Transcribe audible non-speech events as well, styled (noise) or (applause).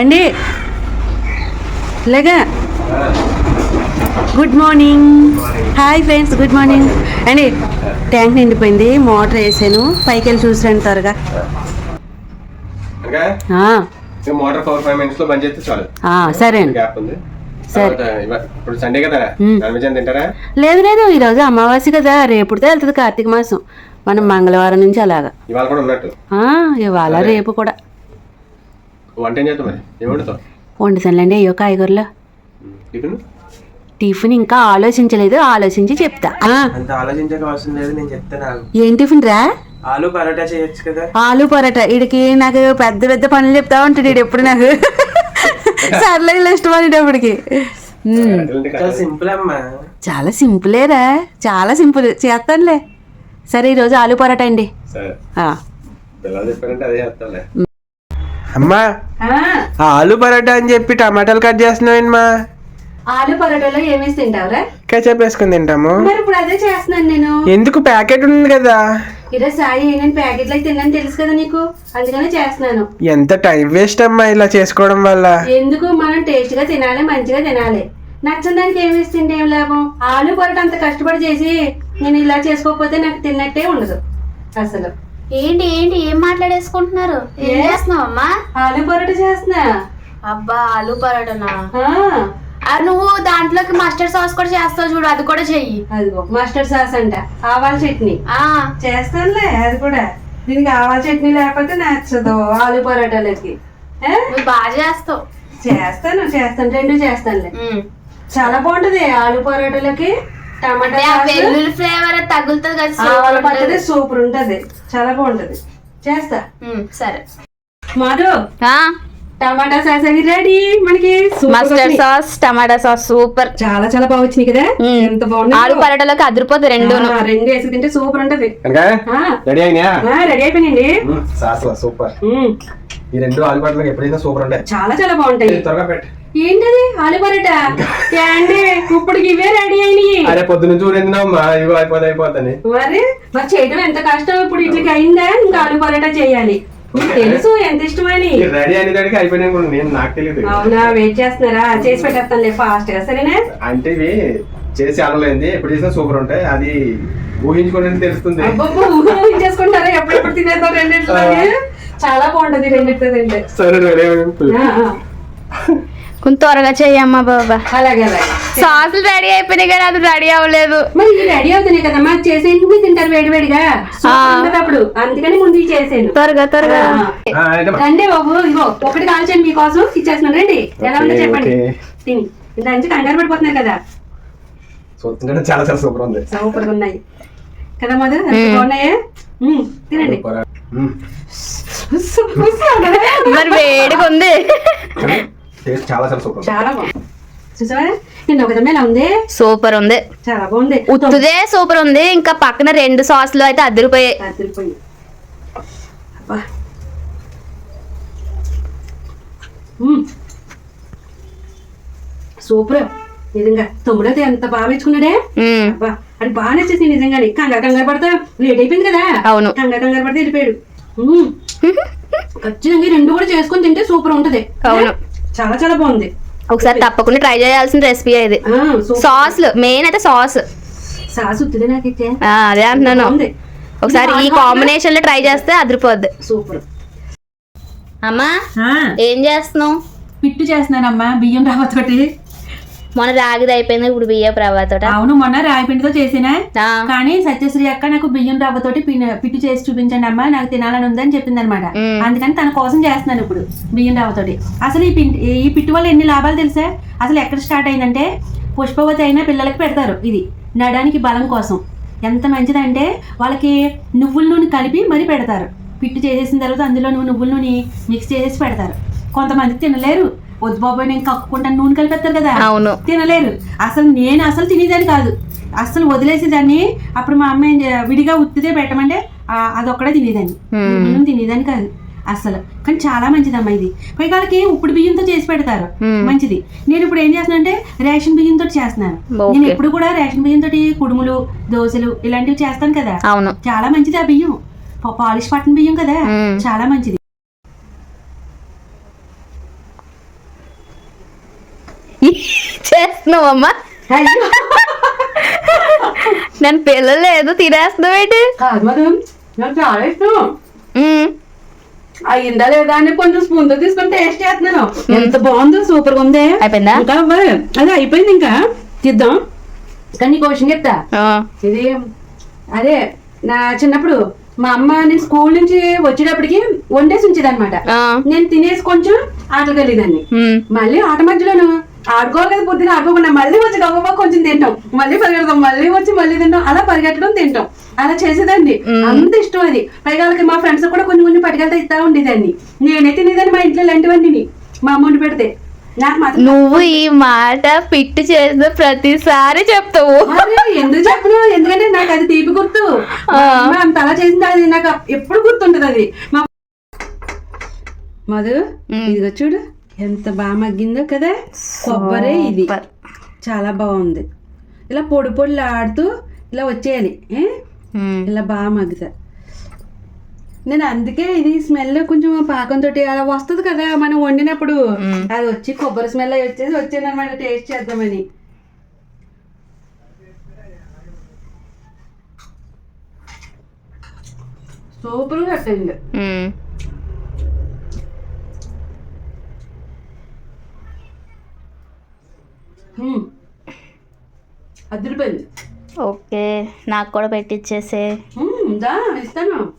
అండి ఇలాగా good morning. Hi friends good morning. అండి ట్యాంక్ నిండిపోయింది మోటార్ వేసాను. పైకి వెళ్ళి చూసిరండి త్వరగా. ఇంకా ఆ, ఇంకా మోటార్ ఫోర్ ఫైవ్ మినిట్స్లో బంద్ చేస్తే చాలు. ఆ, సరే గ్యాప్ ఉంది. ఇప్పుడు సండే కదా తింటారా? లేదు లేదు ఈరోజు అమావాస్య కదా రేపుడితే వెళ్తుంది కార్తీక మాసం. మనం మంగళవారం నుంచి అలాగా. ఇవాళ కూడా ఉన్నట్టు. ఆ, ఇవాళ సరే. రేపు కూడా. వంట ఏం చేద్దాం మరి? ఏం వండుతావు? వండుతానులేండి అయ్యో కాయగూరలో. టిఫిన్? టిఫిన్ ఇంకా ఆలోచించలేదు ఆలోచించి చెప్తా. ఆ, అంత ఆలోచించక అవసరం లేదు నేను చెప్తాను. ఏం టిఫిన్ రా? ఆలు పరోటా చేయొచ్చు కదా. ఆలు పరోటా. వీడికి నాకు పెద్ద పెద్ద పనులు చెప్తా ఉంటాడు వీడు ఎప్పుడు నాకు. సర్లే ఇలా ఇష్టం అనేటప్పటికి మ్మ్. ఎలాంటి చాలా? సింపుల్ అమ్మా. చాలా సింపులేరా చాలా సింపుల్. చేస్తానులే. సరే ఈరోజు ఆలు పరోటా అండి. సరే. ఆ. పిల్లలు చెప్పారంటే అదే చేస్తానులే. అమ్మా. ఆలు పరోటా అని చెప్పి టమాటాలు కట్ చేస్తున్నావేంటమ్మా ఆలు పరోటాలో ఏమేసి తింటావురా? కెచప్ వేసుకుని తింటాము. మరి ఇప్పుడు అదే చేస్తున్నాను నేను. ఎందుకు ప్యాకెట్ ఉంది కదా? ఈరోజు సాయి నేను ప్యాకెట్లో తిన్నాను తెలుసు కదా నీకు? అందుకనే చేస్తున్నాను. ఎంత టైం వేస్ట్ అమ్మా ఇలా చేసుకోవడం వల్ల? ఎందుకు? మనం టేస్ట్గా తినాలి మంచిగా తినాలి. నచ్చని దానికి ఏమి తింటే ఏం లాభం? ఆలు పరోటా అంత కష్టపడి చేసి నేను ఇలా చేసుకోకపోతే నాకు తిన్నట్టే ఉండదు. అసలు. ఏంటి ఏంటి ఏం మాట్లాడేసుకుంటున్నారు? ఏం ఏ? చేస్తున్నావు అమ్మా ఆలు పరోటా చేస్తున్నా. అబ్బా ఆలు పరోటనా? నువ్వు దాంట్లోకి మస్టర్డ్ సాస్ కూడా చేస్తావు చూడు అది కూడా చెయ్యి. అదిగో మస్టర్డ్ సాస్ అంట ఆవాల చట్నీ. ఆ. చేస్తానులే అది కూడా. దీనికి ఆవాల చట్నీ లేకపోతే నచ్చదు ఆలు పరోటాలకి. బాగా చేస్తావు. చేస్తాను చేస్తాను రెండు చేస్తానులే. చాలా బాగుంటది ఆలు పరోటాలకి. టమాటా వెల్లుల్లి ఫ్లేవర్ తగులుతుంది కదా పచ్చడి ఉంటది. సూపర్ ఉంటది. చాలా బాగుంటది. చేస్తా. సరే. మాధు ఆ, టమాటా సాస్ అని రెడీ మనకి. Mustard. Sauce tomato sauce super. చాలా చాలా బాగా వచ్చినాయి కదా. ఎంత బాగుంది. ఆలు పరోటాలోకి అదిరిపోతుంది రెండును. రెండు వేసి తింటే సూపర్ ఉంటది. కనుక రెడీ అయినాయా? రెడీ అయిపోయినండి సాస్ సూపర్. ఈ రెండు ఆలు పట్లకి ఎప్పుడైనా సూపర్ ఉంటాయి. చాలా చాలా బాగుంటాయి. త్వరగా పెట్టు. ఏంటది? ఆలు పరోటా? ఏంటి ఇప్పుడు ఇవే రెడీ అయినాయి. అరే పొద్దు నుంచి ఊరిందినామ్మా ఇవి అయిపోతే అయిపోతాని మరి మరి చేయడం ఎంత కష్టం? ఇప్పుడు ఇట్లకి అయిందా? ఇంకా ఆలు పరోటా చేయాలి. తెలుసు ఎంత ఇష్టమని. రెడీ అనే దానికి అయిపోయినా కూడా నేను నాకు తెలియదు అవునా? వెయిట్ చేస్తున్నారా? చేసి పెట్టేస్తానులే ఫాస్ట్గా. సరేనా? అంటే ఇవి చేసి ఆడలేదు. ఎప్పుడు చేసినా సూపర్ ఉంటాయి. అది ఊహించుకోవడానికి తెలుస్తుంది. ఊహించేసుకుంటారా? ఎప్పుడెప్పుడు తినేద్దాం రెండిట్లో చాలా బాగుంటది రెండిట్లో తింటే. సరే రెడీ అయిపోయింది. ఆ, ఆ. కొంచెం త్వరగా చెయ్యమ్మా బాబా. అలాగే అలాగే. సాసులు రెడీ అయిపోయినాయి కానీ అది రెడీ అవ్వలేదు. మరి ఇవి రెడీ అవుతున్నాయి కదమ్మా చేసేందుకు తింటారు వేడి వేడిగా. సూపర్ ఉంటది అప్పుడు. అందుకని ముందు చేసాను. త్వరగా త్వరగా. రండి బాబు ఇగో ఒకటి కాల్చండి మీకోసం. ఇచ్చేస్తున్నాను రండి. ఎలా ఉందో చెప్పండి. తిని. ఇంత నుంచి కంగారు పడిపోతున్నారు కదా. చూస్తుంటే చాలా చాలా సూపర్ ఉంది. సూపర్ ఉన్నాయి. కదా మధు? ఎంత బాగున్నాయా? తినండి. మరి వేడిగా ఉంది. టేస్ట్ చాలా చాలా సూపర్. చాలా బాగుంది. చూసావా? ఎలా ఉంది. సూపర్ ఉంది. చాలా బాగుంది. ఉత్తుదే సూపర్ ఉంది. ఇంకా పక్కన రెండు సాసులు అయితే అదిరిపోయాయి అదిరిపోయింది అబ్బా. మ్మ్. సూపర్. నిజంగా తమ్ముడు అయితే ఎంత బాగా మెచ్చుకున్నాడే. అబ్బా అది బాగా నచ్చేసింది నిజంగానే. కంగారు కంగారు పడతా లేట్ అయిపోయింది కదా. అవును. కంగారు కంగారు పడితే వెళ్ళిపోయాడు. (laughs) ఖచ్చితంగా రెండు కూడా చేసుకొని తింటే సూపర్ ఉంటది. అవును. చాలా చాలా బాగుంది. ఒకసారి తప్పకుండా ట్రై చేయాల్సిన రెసిపీ ఇది. సాస్లు మెయిన్ అయితే సాస్ సాస్ నాకైతే. అదే అంటున్నాను. ఒకసారి ఈ కాంబినేషన్లో ట్రై చేస్తే అదిరిపోద్ది. సూపర్. అమ్మా ఏం చేస్తున్నావు? పిట్టు చేస్తున్నానమ్మా బియ్యం రవ్వతోటి మొన్న రాగిది అయిపోయింది ఇప్పుడు బియ్య ప్రభాతోట అవును మొన్న రాయి పిండితో చేసినా. కానీ సత్యశ్రీ అక్క నాకు బియ్యం రవ్వతోటి పిట్టు చేసి చూపించండి అమ్మా నాకు తినాలని ఉందని చెప్పింది అనమాట. అందుకని తన కోసం చేస్తున్నాను ఇప్పుడు బియ్యం రవ్వతోటి అసలు ఈ పిండి ఈ పిట్టు వల్ల ఎన్ని లాభాలు తెలుసా? అసలు ఎక్కడ స్టార్ట్ అయిందంటే పుష్పవతి అయినా పిల్లలకి పెడతారు ఇది నడానికి బలం కోసం. ఎంత మంచిదంటే వాళ్ళకి నువ్వుల నూనె కలిపి మరీ పెడతారు. పిట్టు చేసేసిన తర్వాత అందులో నువ్వు నువ్వుల నూనె మిక్స్ చేసేసి పెడతారు. కొంతమంది తినలేరు. వద్దు బాబాయ్ నేను కక్కుకుంటాను. నూనె కలిపేస్తారు కదా? అవును. తినలేరు. అసలు నేను అసలు తినేదాన్ని కాదు. అసలు వదిలేసేదాన్ని అప్పుడు మా అమ్మ విడిగా ఉత్తిదే పెట్టమంటే అదొక్కడే తినేదాన్ని. నేను తినేదాన్ని కాదు. అసలు. కానీ చాలా మంచిదమ్మా ఇది. పైగా వాళ్ళకి ఉప్పుడు బియ్యంతో చేసి పెడతారు. మంచిది. నేను ఇప్పుడు ఏం చేస్తున్నానంటే రేషన్ బియ్యంతో చేస్తున్నాను. నేను ఎప్పుడు కూడా రేషన్ బియ్యంతో కుడుములు దోశలు ఇలాంటివి చేస్తాను కదా? చాలా మంచిది ఆ బియ్యం. పాలిష్ పట్టిన బియ్యం కదా. చాలా మంచిది. చేస్తున్నావమ్మా? నన్ను పిల్లలు ఏదో తినేస్తున్నావు ఏంటి? కాదు మధు నాకు చాలా ఇష్టం ఉమ్, అయ్యిందా లేదా అని కొంచెం స్పూన్తో తీసుకొని టేస్ట్ చేస్తున్నాను. ఎంత బాగుందో సూపర్గా ఉంది. అయిపోయిందా? ఇంకా. అదే అయిపోయింది ఇంకా. తీద్దాం. కానీ నీకు క్వశ్చన్ చెప్తా. ఇది అదే నా చిన్నప్పుడు మా అమ్మ నేను స్కూల్ నుంచి వచ్చేటప్పటికి వండేసి ఉంచేది అనమాట నేను తినేసి కొంచెం ఆటలు ఉమ్, మళ్ళీ ఆట మధ్యలోను. ఆడుకోవాలి కదా పొద్దున ఆడుకోకుండా మళ్ళీ వచ్చి గవ్వ కొంచెం తింటాం. మళ్ళీ పరిగెడతాం మళ్ళీ వచ్చి మళ్ళీ తింటాం అలా పరిగెట్టడం తింటాం. అలా చేసేదాన్ని అంత ఇష్టం అది. పైగా మా ఫ్రెండ్స్ కూడా కొన్ని కొన్ని పట్టుకెళ్తే ఇస్తా ఉండేదాన్ని. నేనే తినేదాన్ని మా ఇంట్లో ఇలాంటివన్నీ మా అమ్మ వండి పెడితే నువ్వు ఈ మాట పిట్టు చేసిన ప్రతిసారి చెప్తావు. ఎందుకు చెప్పను? ఎందుకంటే నాకు అది తీపి గుర్తు. అంత అలా చేసింది అది నాకు ఎప్పుడు గుర్తుంటది అది. మధు ఇదిగో చూడు. ఎంత బాగా మగ్గిందో కదా? కొబ్బరి ఇది. చాలా బాగుంది. ఇలా పొడి పొడిలు ఆడుతూ ఇలా వచ్చేయాలి ఇలా బాగా మగ్గుతా. నేను అందుకే ఇది స్మెల్ కొంచెం పాకంతో అలా వస్తుంది కదా మనం వండినప్పుడు. అది వచ్చి కొబ్బరి స్మెల్ అవి వచ్చేసి వచ్చేది అనమాట టేస్ట్ చేద్దామని. సూపర్ కట్టింది. అదిరిపోయింది. ఓకే నాకు కూడా పెట్టిచ్చేసే. ఇస్తాను.